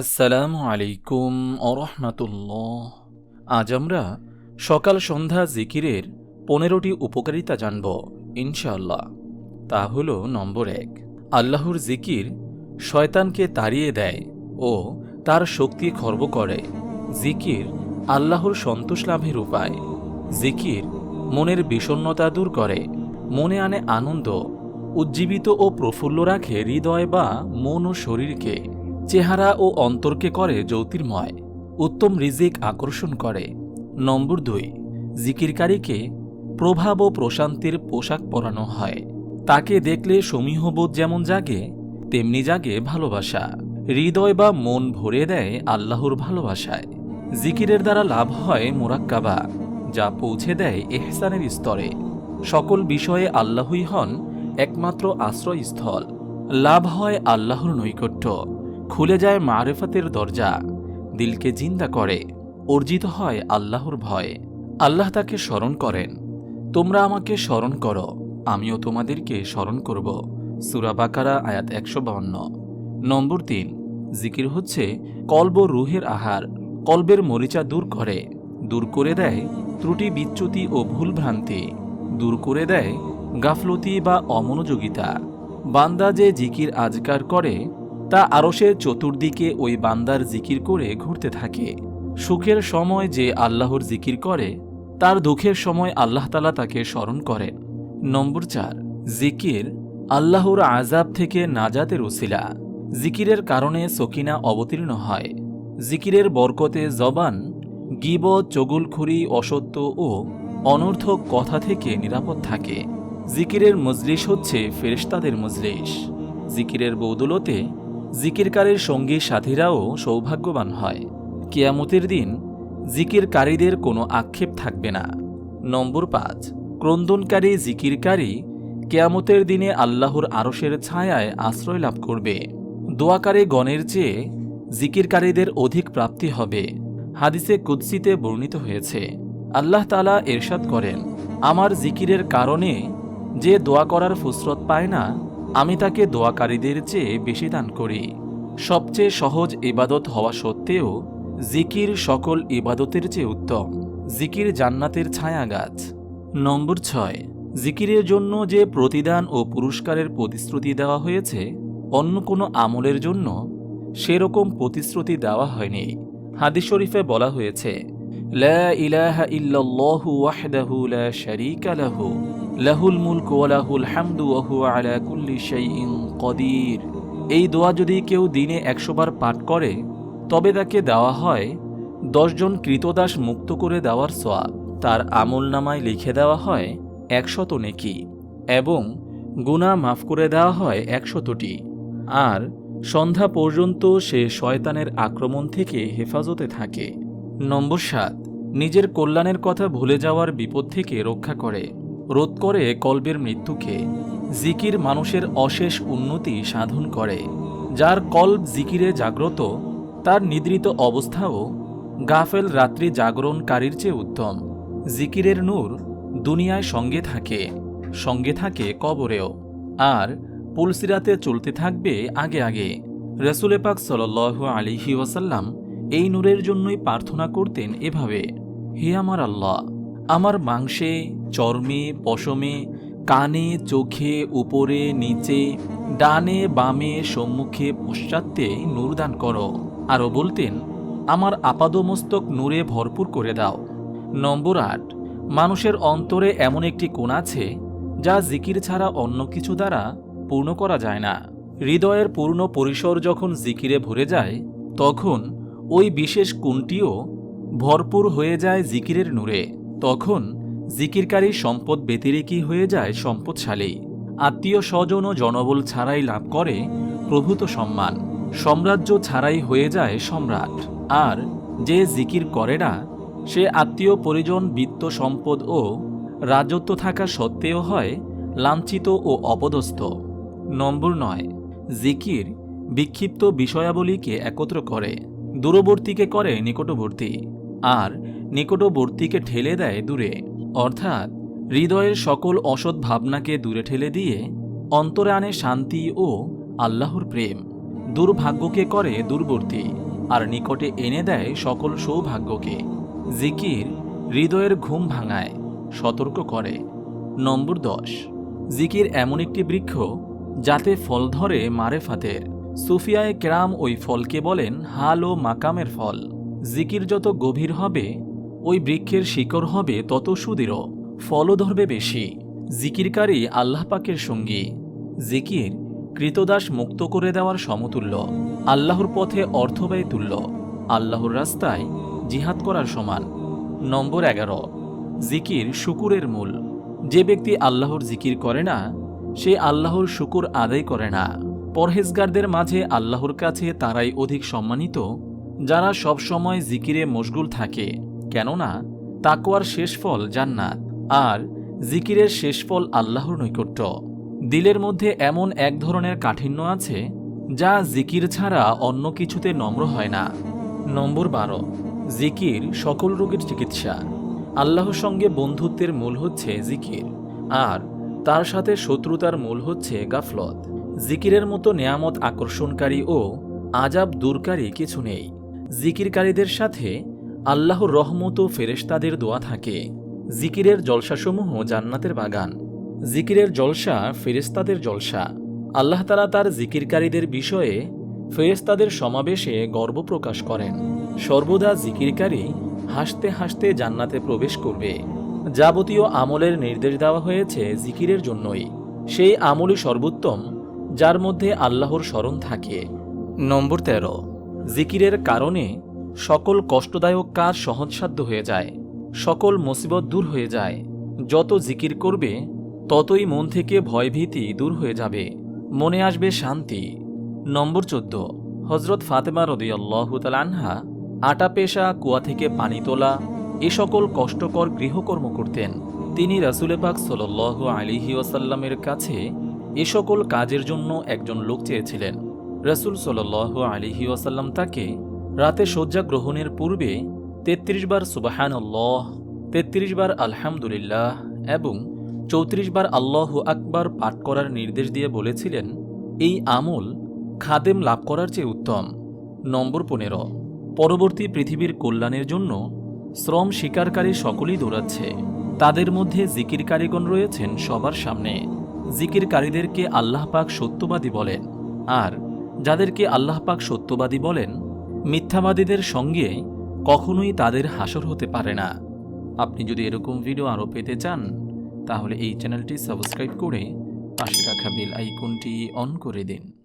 আসসালামু আলাইকুম আরহামাতুল্লাহ আজ আমরা সকাল সন্ধ্যা জিকিরের পনেরোটি উপকারিতা জানব, ইনশাআল্লাহ। তা হল নম্বর এক, আল্লাহর জিকির শয়তানকে তাড়িয়ে দেয় ও তার শক্তি খর্ব করে। জিকির আল্লাহর সন্তোষ লাভের উপায়। জিকির মনের বিষণ্ণতা দূর করে, মনে আনে আনন্দ, উজ্জীবিত ও প্রফুল্ল রাখে হৃদয় বা মন ও শরীরকে। চেহারা ও অন্তরকে করে জ্যোতির্ময়। উত্তম রিজিক আকর্ষণ করে। নম্বর দুই, জিকিরকারীকে প্রভাব ও প্রশান্তির পোশাক পরানো হয়। তাকে দেখলে সমীহবোধ যেমন জাগে, তেমনি জাগে ভালোবাসা। হৃদয় বা মন ভরে দেয় আল্লাহর ভালোবাসায়। জিকিরের দ্বারা লাভ হয় মোরাক্কাবা, যা পৌঁছে দেয় এহসানের স্তরে। সকল বিষয়ে আল্লাহই হন একমাত্র আশ্রয়স্থল। লাভ হয় আল্লাহর নৈকট্য। খুলে যায় মারেফাতের দরজা। দিলকে জিন্দা করে। অর্জিত হয় আল্লাহর ভয়। আল্লাহ তাকে স্মরণ করেন। তোমরা আমাকে স্মরণ করো। আমিও তোমাদেরকে স্মরণ করব। সুরা বাকারা, আয়াত একশো বাউন্ন। নম্বর তিন। জিকির হচ্ছে কল্ব রুহের আহার। কল্বের মরিচা দূর করে। দূর করে দেয় ত্রুটি, বিচ্যুতি ও ভুলভ্রান্তি দূর করে দেয় গাফলতি বা অমনোযোগিতা। বান্দা যে জিকির আজকার করে তা আরশের চতুর্দিকে ওই বান্দার জিকির করে ঘুরতে থাকে। সুখের সময় যে আল্লাহর জিকির করে, তার দুঃখের সময় আল্লাহ তালা তাকে স্মরণ করেন। নম্বর চার, জিকির আল্লাহর আজাব থেকে নাজাতের উসিলা জিকিরের কারণে সকিনা অবতীর্ণ হয়। জিকিরের বরকতে জবান, গিব, চগুলখুরি, অসত্য ও অনর্থক কথা থেকে নিরাপদ থাকে। জিকিরের মজলিস হচ্ছে ফেরেশতাদের মজলিস। জিকিরের বৌদলতে জিকিরকারীর সঙ্গী সাথীরাও সৌভাগ্যবান হয়। কেয়ামতের দিন জিকিরকারীদের কোনো আক্ষেপ থাকবে না। নম্বর পাঁচ, ক্রন্দনকারী জিকিরকারী কেয়ামতের দিনে আল্লাহর আরশের ছায়ায় আশ্রয় লাভ করবে। দোয়াকারী গণের চেয়ে জিকিরকারীদের অধিক প্রাপ্তি হবে। হাদিসে কুৎসিতে বর্ণিত হয়েছে, আল্লাহ তালা এরশাদ করেন, আমার জিকিরের কারণে যে দোয়া করার ফুসরত পায় না আমি তাকে দোয়াকারীদের চেয়ে বেশি দান করি। সবচেয়ে সহজ ইবাদত হওয়া সত্ত্বেও, জিকির সকল ইবাদতের চেয়ে উত্তম। জিকির জান্নাতের ছায়া গাছ নম্বর ছয়, জিকিরের জন্য যে প্রতিদান ও পুরস্কারের প্রতিশ্রুতি দেওয়া হয়েছে, অন্য কোনো আমলের জন্য সেরকম প্রতিশ্রুতি দেওয়া হয়নি। হাদিস শরীফে বলা হয়েছে, লা ইলাহা ইল্লাল্লাহু ওয়াহদাহু লা শারীকা লাহু। লাহুল মুলকু ওয়া লাহুল হামদু ওয়া হুয়া আলা কুল্লি শাইইন কদির। এই দোয়া যদি কেউ দিনে একশো বার পাঠ করে, তবে তাকে দেওয়া হয় দশজন কৃতদাস মুক্ত করে দেওয়ার সোয়াব তার আমল নামায় লিখে দেওয়া হয় একশত নেকি এবং গুণা মাফ করে দেওয়া হয় একশতটি। আর সন্ধ্যা পর্যন্ত সে শয়তানের আক্রমণ থেকে হেফাজতে থাকে। নম্বর সাত, নিজের কল্যাণের কথা ভুলে যাওয়ার বিপদ থেকে রক্ষা করে। রোধ করে কল্বের মৃত্যুকে জিকির মানুষের অশেষ উন্নতি সাধন করে, যার কল্প জিকিরে জাগ্রত, তার নিদ্রিত অবস্থাও গাফেল রাত্রি জাগরণকারীর চেয়ে উত্তম। জিকিরের নূর দুনিয়ায় সঙ্গে থাকে সঙ্গে থাকে কবরেও, আর পুলসিরাতে চলতে থাকবে আগে আগে। রসুলে পাক সাল আলিহি ওয়াসাল্লাম এই নূরের জন্যই প্রার্থনা করতেন এভাবে, হে আমার আল্লাহ আমার মাংসে, চর্মে, পশমে, কানে, চোখে, উপরে, নিচে, ডানে, বামে, সম্মুখে পশ্চাত্যে নূর দান করো। আরও বলতেন, আমার আপাদমস্তক নূরে ভরপুর করে দাও। নম্বর আট, মানুষের অন্তরে এমন একটি কোণ আছে, যা জিকির ছাড়া অন্য কিছু দ্বারা পূর্ণ করা যায় না। হৃদয়ের পূর্ণ পরিসর যখন জিকিরে ভরে যায়, তখন ওই বিশেষ কোণটিও ভরপুর হয়ে যায় জিকিরের নূরে। তখন জিকিরকারী সম্পদ ব্যতিরেকী হয়ে যায় সম্পদশালী। আত্মীয় স্বজন ও জনবল ছাড়াই লাভ করে প্রভূত সম্মান। সাম্রাজ্য ছাড়াই হয়ে যায় সম্রাট। আর যে জিকির করে না, সে আত্মীয় পরিজন, বিত্ত সম্পদ ও রাজত্ব থাকা সত্ত্বেও হয় লাঞ্ছিত ও অপদস্থ। নম্বর নয়, জিকির বিক্ষিপ্ত বিষয়াবলীকে একত্র করে, দূরবর্তীকে করে নিকটবর্তী। আর নিকটবর্তীকে ঠেলে দেয় দূরে। অর্থাৎ, হৃদয়ের সকল অসৎ ভাবনাকে দূরে ঠেলে দিয়ে অন্তরে আনে শান্তি ও আল্লাহর প্রেম। দুর্ভাগ্যকে করে দূরবর্তী আর নিকটে এনে দেয় সকল সৌভাগ্যকে। জিকির হৃদয়ের ঘুম ভাঙায়, সতর্ক করে। নম্বর দশ। জিকির এমন একটি বৃক্ষ যাতে ফল ধরে মারেফাতের। সুফিয়ায় কেরাম ওই ফলকে বলেন, হাল ও মাকামের ফল। জিকির যত গভীর হবে ওই বৃক্ষের শিকড় হবে তত সুদৃঢ়, ফলও ধরবে বেশি। জিকিরকারী আল্লাহ পাকের সঙ্গী। জিকির কৃতদাস মুক্ত করে দেওয়ার সমতুল্য, আল্লাহর পথে অর্থ ব্যয় তুল্য, আল্লাহর রাস্তায় জিহাদ করার সমান। নম্বর এগারো, জিকির শুকুরের মূল। যে ব্যক্তি আল্লাহর জিকির করে না, সে আল্লাহর শুকুর আদায় করে না। পরহেজগারদের মাঝে আল্লাহর কাছে তারাই অধিক সম্মানিত, যারা সব সময় জিকিরে মশগুল থাকে। কেননা তাকোয়ার শেষ ফল জান্নাত আর জিকিরের শেষ ফল আল্লাহর নৈকট্য। দিলের মধ্যে এমন এক ধরনের কাঠিন্য আছে যা জিকির ছাড়া অন্য কিছুতে নম্র হয় না। নম্বর বারো, জিকির সকল রোগের চিকিৎসা। আল্লাহর সঙ্গে বন্ধুত্বের মূল হচ্ছে জিকির, আর তার সাথে শত্রুতার মূল হচ্ছে গাফলত। জিকিরের মতো নেয়ামত আকর্ষণকারী ও আজাব দূরকারী কিছু নেই। জিকিরকারীদের সাথে আল্লাহর রহমত ও ফেরেশতাদের দোয়া থাকে। জিকিরের জলসাসমূহ জান্নাতের বাগান। জিকিরের জলসা ফেরেশতাদের জলসা। আল্লাহ তালা তার জিকিরকারীদের বিষয়ে ফেরেশতাদের সমাবেশে গর্ব প্রকাশ করেন। সর্বদা জিকিরকারী হাসতে হাসতে জান্নাতে প্রবেশ করবে। যাবতীয় আমলের নির্দেশ দেওয়া হয়েছে জিকিরের জন্যই। সেই আমলই সর্বোত্তম, যার মধ্যে আল্লাহর স্মরণ থাকে। নম্বর তেরো, জিকিরের কারণে সকল কষ্টদায়ক কাজ সহজসাধ্য হয়ে যায়, সকল মুসিবত দূর হয়ে যায়। যত জিকির করবে, ততই মন থেকে ভয়ভীতি দূর হয়ে যাবে। মনে আসবে শান্তি। নম্বর চোদ্দ। হজরত ফাতেমা রদিয়াল্লাহ আনহা আটা পেশা, কুয়া থেকে পানি তোলা, এ সকল কষ্টকর গৃহকর্ম করতেন। তিনি রাসুলে পাক আলিহি ওয়াসাল্লামের কাছে এ সকল কাজের জন্য একজন লোক চেয়েছিলেন। রসুল সাল আলিহি ওয়াসাল্লাম তাকে রাতে শয্যা গ্রহণের পূর্বে তেত্রিশ বার সুবাহান আল্লাহ তেত্রিশ বার আলহামদুলিল্লাহ এবং চৌত্রিশ বার আল্লাহ আকবার পাঠ করার নির্দেশ দিয়ে বলেছিলেন, এই আমল খাদেম লাভ করার চেয়ে উত্তম। নম্বর পনেরো, পরবর্তী পৃথিবীর কল্যাণের জন্য শ্রম স্বীকারকারী সকলেই দৌড়াচ্ছে। তাদের মধ্যে জিকিরকারীগণ রয়েছেন সবার সামনে। জিকিরকারীদেরকে আল্লাহ পাক সত্যবাদী বলেন। আর যাদেরকে আল্লাহ পাক সত্যবাদী বলেন মিথ্যাবাদীদের সঙ্গে কখনোই তাদের হাসর হতে পারে না। আপনি যদি এরকম ভিডিও আরও পেতে চান, তাহলে এই চ্যানেলটি সাবস্ক্রাইব করে পাশে রাখা বেল আইকনটি অন করে দিন।